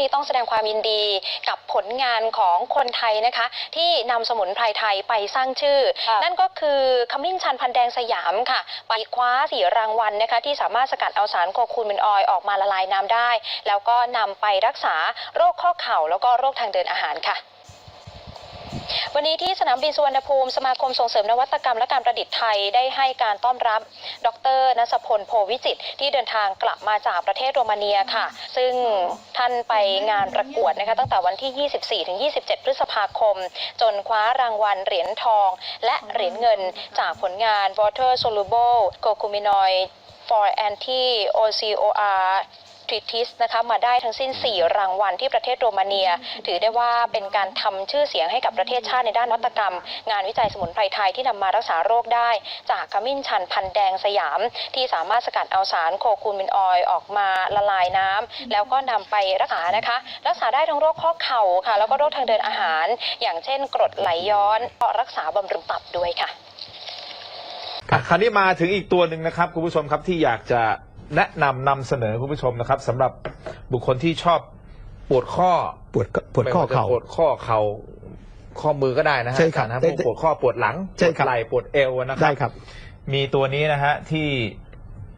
นี้ต้องแสดงความยินดีกับผลงานของคนไทยนะคะ ที่นำสมุนไพรไทยไปสร้างชื่อค่ะนั่นก็คือขมิ้นชันพันแดงสยามค่ะ ไปคว้าสี่รางวัลนะคะ ที่สามารถสกัดเอาสารโคคูมินออยล์ออกมาละลายน้ำได้ แล้วก็นำไปรักษาโรคข้อเข่าแล้วก็โรคทางเดินอาหารค่ะ วันนี้ที่สนามบินสุวรรณภูมิ สมาคมส่งเสริมนวัตกรรมและการประดิษฐ์ไทยได้ให้การต้อนรับ ดรนสพลโพวิจิตที่เดินทางกลับมาจากประเทศโรมาเนียค่ะ ซึ่งท่านไปงานประกวดนะคะตั้งแต่วันที่ 24-27 พฤษภาคม จนคว้ารางวัลเหรียญทอง และเหรียญเงินจากผลงาน Water Soluble Curcuminoid for Anti OCOR ทริทิสนะคะมาได้ทั้งสิ้น 4 รางวัลที่ประเทศโรมาเนีย ถือได้ว่าเป็นการทำชื่อเสียงให้กับประเทศชาติในด้านนวัตกรรม งานวิจัยสมุนไพรไทยที่นำมารักษาโรคได้ จากขมิ้นชันพันแดงสยาม ที่สามารถสกัดเอาสารโคคูมินออยล์ออกมาละลายน้ำแล้วก็นำไปรักษานะคะ รักษาได้ทั้งโรคข้อเข่าค่ะ แล้วก็โรคทางเดินอาหาร อย่างเช่น กรดไหลย้อนก็รักษาบำรุงตับด้วยค่ะอะคราวนี้มาถึงอีกตัวหนึ่งนะครับ คุณผู้ชมครับที่อยากจะ แนะนำนำเสนอคุณผู้ชมนะครับสำหรับบุคคลที่ชอบปวดข้อปวดปวดข้อเข่า ไม่ว่จะปวดข้อเข่าข้อมือก็ได้นะฮะใช่ครับอาจาย์นะได้พวกปวดข้อปวดหลังใช่ปวดครับ ไหล่ปวดเอวนะครัได้ครับ มีตัวนี้นะฮะที่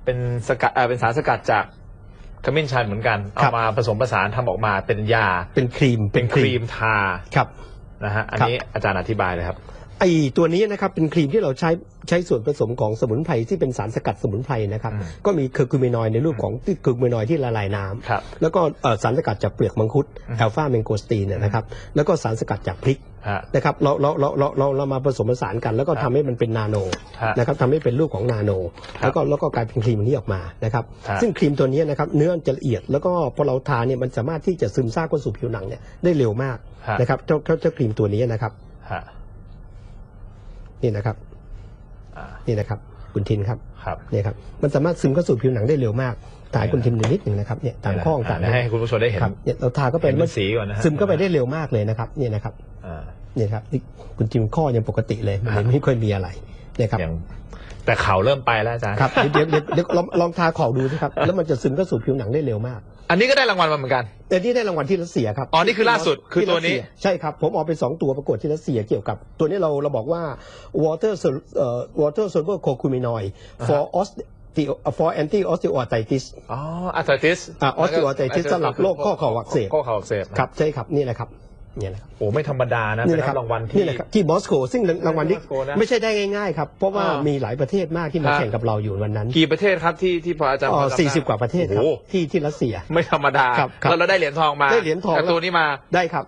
เป็นสกัดเอ่อเป็นสารสกัดจากขมิ้นชันเหมือนกัน ครัเอาบ มาผสมผสานทำออกมาเป็นยาเป็นครีมเป็นครีมทาครับ นะฮะอันครับนี้อาจารย์อธิบายเลยครับ ไอตัวนี้นะครับเป็นครีมที่เราใช้ใช้ส่วนผสมของสมุนไพรที่เป็นสารสกัดสมุนไพรนะครับอืมก็มีเคอร์คูมินอยด์ในรูปของเคอร์คูมินอยด์ที่ละลายน้ำครับแล้วก็เอ่อสารสกัดจากเปลือกมังคุดอืมแอลฟาเมนโกสตีนเนยนะครับแล้วก็สารสกัดจากพริกฮะนะครับเราเราเราเราเราเรามาผสมผสานกันแล้วก็ครัทำบให้มันเป็นนาโนฮะนะครับทำให้เป็นรูปของนาโนครับแล้วก็แล้วก็กลายเป็นครีมอันนี้ออกมานะครับฮะซึ่งครีมตัวนี้นะครับเนื้อมันจะละเอียดแล้วก็พอเราทาเนี่ยมันสามารถที่จะซึมซาบเข้าสู่ผิวหนังเนี่ยได้เร็วมากฮะนะครับเจ้าเจ้าเจ้าครีมตัวนี้นะครับฮะ นี่นะครับอ่านี่นะครับคุณทินครับครับเนี่ยครับมันสามารถซึมเข้าสู่ผิวหนังได้เร็วมากถ่ายคุณทินนิดหนึ่งนะครับเนี่ยตามข้อต่างเดี๋ยวให้คุณผู้ชมได้เห็นครับเนี่ยเราทาก็ไปเห็นเป็นสีก่อนนะฮะซึมเข้าไปได้เร็วมากเลยนะครับเนี่ยนะครับอ่าเนี่ยครับนี่คุณทิมข้อยังปกติเลยมันฮะไม่ค่อยมีอะไรเนี่ยครับอย่างแต่เขาเริ่มไปแล้วอาจารย์ครับเดี๋ยวเดี๋ยวเดี๋ยวลองลองทาขอบดูสิครับแล้วมันจะซึมเข้าสู่ผิวหนังได้เร็วมาก อันนี้ก็ได้รางวัลมาเหมือนกัน แต่นี่ได้รางวัลที่รัสเซียครับอ๋อนี่คือล่าสุดคือตัวนี้ที่รัสเซียใช่ครับผมเอาไปสองตัวประกวดที่รัสเซียเกี่ยวกับ ตัวนี้เราเราบอกว่า water sol- เอ่อ water soluble curcuminoid for osteo for anti osteoarthritis อ๋ออาร์ i ติสอ่า osteoarthritis สำหรับโรคข้อเข่าอักเสบ ข้อเข่าอักเสบครับใช่ครับนี่แหละครับ เนี่ยนะครับโอ้ไม่ธรรมดานะนี่เป็นนะครับรางวัลที่ นี่แหละครับที่มอสโกซึ่งรางวัลนี้มอสโกนะไม่ใช่ได้ง่ายๆครับ เพราะว่าอ่ามีมีหลายประเทศมากที่มาฮะ แข่งกับเราอยู่วันนั้นกี่ประเทศครับที่ที่พออาจารย์พอจำได้สี่สิบกว่าประเทศครับโอ้โหที่ที่รัสเซีย ไม่ธรรมดาครับครับแล้วเราได้เหรียญทองมาได้เหรียญทองจากตัวนี้มา ได้ครับ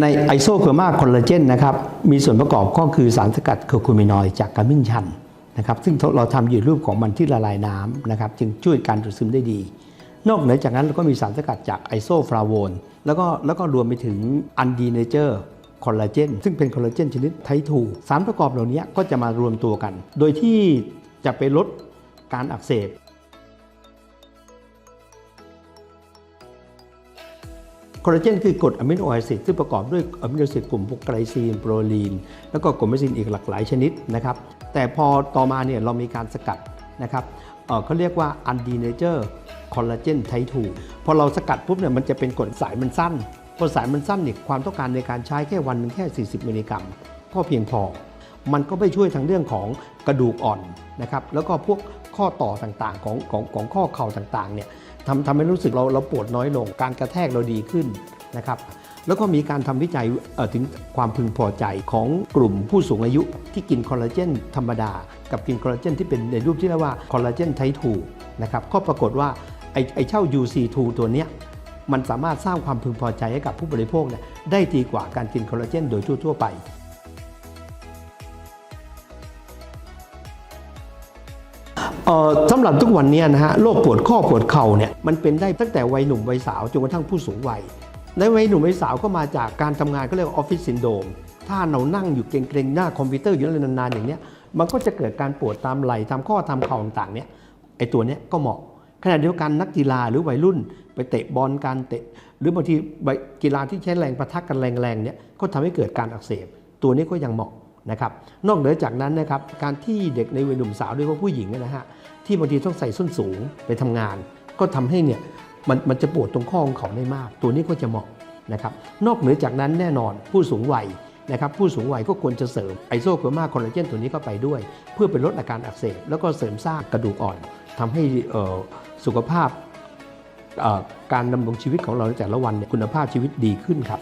ในไอโซเคอร์มาคอลลาเจนนะครับมีส่วนประกอบก็คือสารสกัดเคอร์คูมินอยด์จากกามินชัน นะครับซึ่งเราทำอยู่รูปของมันที่ละลายน้ำนะครับจึงช่วยการดูดซึมได้ดี นอกเหนือจากนั้นเราก็มีสารสกัดจากไอโซฟลาโวนแล้วก็แล้วก็รวมไปถึงอันดีเนเจอร์คอลลาเจนซึ่งเป็นคอลลาเจนชนิดไททูสารประกอบเหล่านี้ก็จะมารวมตัวกัน โดยที่จะไปลดการอักเสบ ลลาเจนคือกรดอะมิโนแอซิดที่ประกอบด้วยอะมิโนแอซิดกลุ่มพวกไกลซีน โปรลีน แล้วก็กรดเมซินอีกหลากหลายชนิดนะครับ แต่พอต่อมาเนี่ยเรามีการสกัดนะครับเเขาเรียกว่าอันดีเนเจอร์คอลลาเจนไททูพอเราสกัดปุ๊บเนี่ยมันจะเป็นกรดสายมันสั้นพอสายมันสั้นเนี่ยความต้องการในการใช้แค่วันหนึงแค่ 40 มิลลิกรัมก็เพียงพอ มันก็ไปช่วยทางเรื่องของกระดูกอ่อนนะครับแล้วก็พวก ข้อต่อต่างๆ ของของของข้อเข่าต่างๆเนี่ยทำทำให้รู้สึกเราเราปวดน้อยลง การกระแทกเราดีขึ้นนะครับแล้วก็มีการทำวิจัยเอ่อถึงความพึงพอใจของกลุ่มผู้สูงอายุที่กินคอลลาเจนธรรมดา กับกินคอลลาเจนที่เป็นในรูปที่เรียกว่าคอลลาเจนไททูนะครับก็ปรากฏว่าไอ้ไอเช่า UC2 ตัวเนี้ยมันสามารถสร้างความพึงพอใจให้กับผู้บริโภคเนี่ยได้ดีกว่าการกินคอลลาเจนโดยทั่วๆไป สำหรับทุกวันนี้นะฮะโรคปวดข้อปวดเข่าเนี่ยมันเป็นได้ตั้งแต่วัยหนุ่มวัยสาวจนกระทั่งผู้สูงวัยในวัยหนุ่มวัยสาวก็มาจากการทำงานก็เรียกว่าออฟฟิศซินโดมถ้าเรานั่งอยู่เกรงๆหน้าคอมพิวเตอร์อยู่นานๆอย่างเนี้ยมันก็จะเกิดการปวดตามไหล่ตามข้อตามเข่าต่างๆเนี่ยไอตัวเนี้ยก็เหมาะขณะเดียวกันนักกีฬาหรือวัยรุ่น ไปเตะบอลการเตะ หรือบางทีกีฬาที่ใช้แรงประทักกันแรงๆเนี่ยก็ทำให้เกิดการอักเสบ ตัวนี้ก็ยังเหมาะ นะครับนอกเหนือจากนั้นนะครับการที่เด็กในวัยหนุ่มสาวโดยเฉพาะผู้หญิงนะฮะที่บางทีต้องใส่ส้นสูงไปทำงาน ก็ทำให้เนี่ยมันมันจะปวดตรงข้อของเขาได้มาก ตัวนี้ก็จะเหมาะนะครับนอกเหนือจากนั้นแน่นอนผู้สูงวัยนะครับผู้สูงวัยก็ควรจะเสริมไอโซโครมาคอลลาเจนตัวนี้เข้าไปด้วย เพื่อเป็นลดอาการอักเสบแล้วก็เสริมสร้างกระดูกอ่อนทำให้สุขภาพการดำรงชีวิตของเราในแต่ละวันเนี่ยคุณภาพชีวิตดีขึ้นครับ